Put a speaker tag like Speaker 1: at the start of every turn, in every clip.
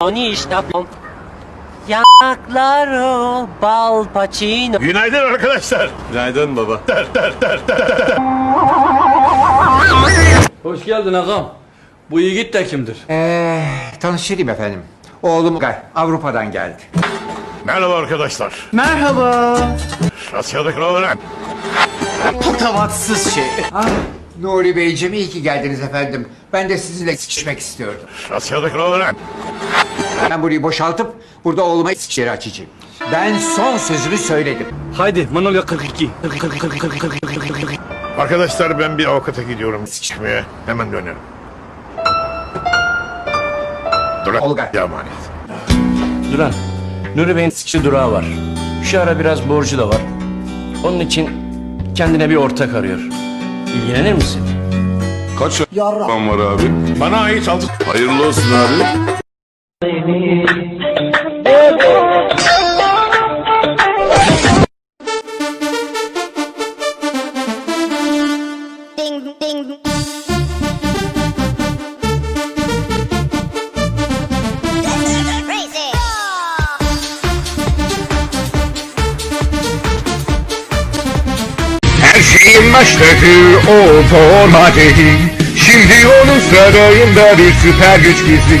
Speaker 1: Oni işte Yanakları bal paçino
Speaker 2: Günaydın arkadaşlar.
Speaker 3: Günaydın baba.
Speaker 4: Hoş geldin ağam. Bu yiğit de kimdir?
Speaker 5: Ee, tanıştırayım efendim. Oğlum Gay, Avrupa'dan geldi.
Speaker 2: Merhaba arkadaşlar.
Speaker 5: Merhaba.
Speaker 2: Asya'daki öğren.
Speaker 5: Patavatsız şey. Ah, Nuri Beyciğim iyi ki geldiniz efendim. Ben de sizinle sıkışmak istiyordum.
Speaker 2: Asya'daki öğren.
Speaker 5: Ben burayı boşaltıp burada oğluma yeri açacağım. Ben son sözümü söyledim.
Speaker 4: Haydi Manolya 42.
Speaker 2: Arkadaşlar ben bir avukata gidiyorum sikişmeye. Hemen dönerim. Dur lan.
Speaker 5: Olga.
Speaker 2: Ya emanet.
Speaker 6: Duran, Nuri Bey'in sıkıcı durağı var. Şu ara biraz borcu da var. Onun için kendine bir ortak arıyor. İlgilenir misin?
Speaker 3: Kaç yaran var abi?
Speaker 2: Bana ait altı.
Speaker 3: Hayırlı olsun abi.
Speaker 7: Master
Speaker 8: to all for my otomatik Şimdi onun sarayında bir süper güç gizli.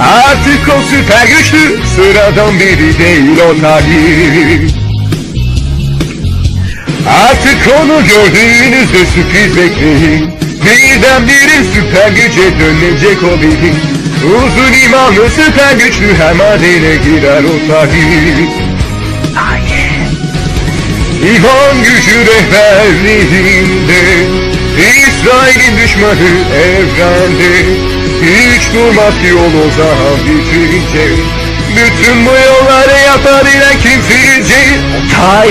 Speaker 8: Artık o süper güçlü sıradan biri değil o tabi Artık onu gördüğünüzde sürpriz bekleyin. Birdenbire süper güce dönecek o biri. Uzun imanlı süper güçlü her madene girer o tabi İvan gücü rehberliğinde İsrail'in düşmanı evrende Hiç durmaz ki yol o zaman bitince Bütün bu yolları yapar ile kim sizce? Tay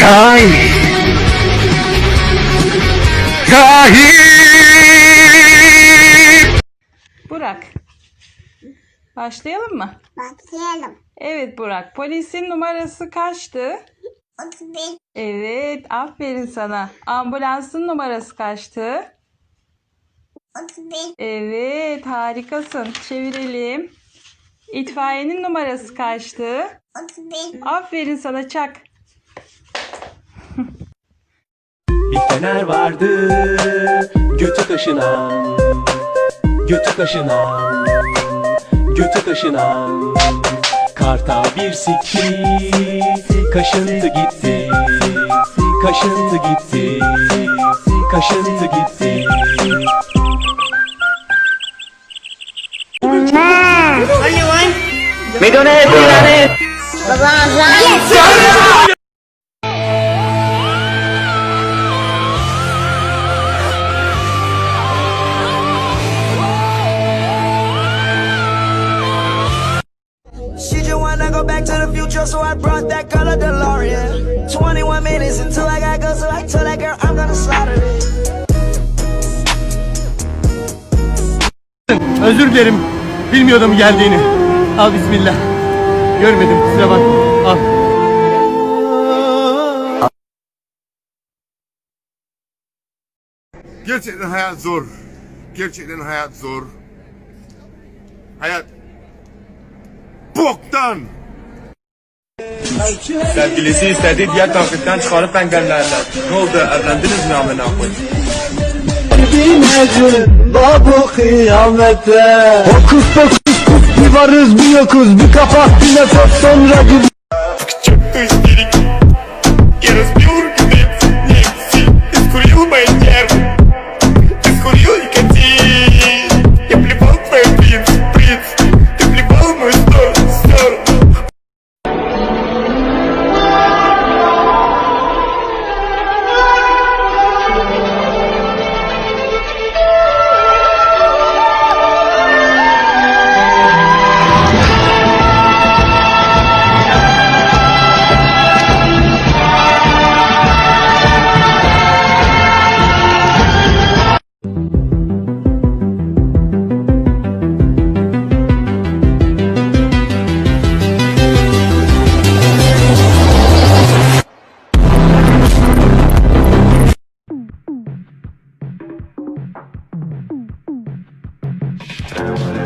Speaker 8: Tay Tahir
Speaker 9: Burak. Başlayalım mı?
Speaker 7: başlayalım
Speaker 9: Evet Burak. Polisin numarası kaçtı?
Speaker 7: 31
Speaker 9: Evet. Aferin sana. Ambulansın numarası kaçtı?
Speaker 7: 31
Speaker 9: Evet. Harikasın. Çevirelim. İtfaiyenin numarası kaçtı?
Speaker 7: 31
Speaker 9: Aferin sana çak.
Speaker 10: Bir fener vardı götü kaşınan Götü kaşınan Götü kaşınan Kartal bir sikti Kaşındı gitti Kaşındı gitti Kaşındı gitti.
Speaker 11: She just wanna go back to the future, so I brought that color DeLorean. 21 minutes until I got go, so I told that girl I'm gonna slaughter it.
Speaker 4: Özür dilerim. Bilmiyordum geldiğini. Al bismillah. Görmedim kusura bakma. Al.
Speaker 3: Gerçekten hayat zor. Gerçekten hayat zor. Hayat boktan.
Speaker 8: Sevgilisi istedi diğer takipten çıkarıp engellerler. Ne oldu evlendiniz mi amına koyayım?
Speaker 10: bu kıyamete Hokus pokus bir varız bir yokuz Bir kapak bir nefes sonra bir
Speaker 8: Thank you.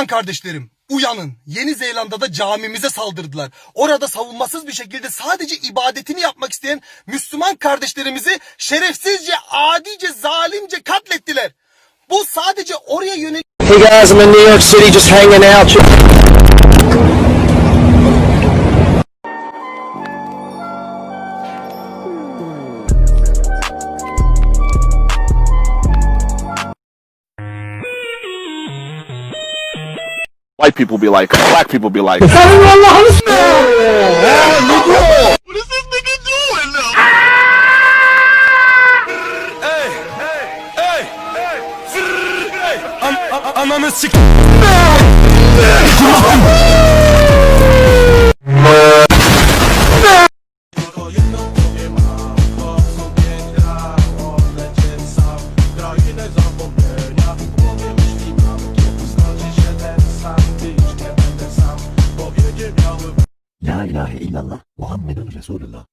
Speaker 4: Müslüman kardeşlerim, uyanın. Yeni Zelanda'da camimize saldırdılar. Orada savunmasız bir şekilde sadece ibadetini yapmak isteyen Müslüman kardeşlerimizi şerefsizce, adice, zalimce katlettiler. Bu sadece oraya yönelik
Speaker 10: Hey guys, I'm in New York City just hanging out.
Speaker 3: white people be like, black people be like.
Speaker 4: What is
Speaker 10: this nigga doing? Hey, hey, hey, hey. I'm, I'm, I'm a sick. রসুল্লাহ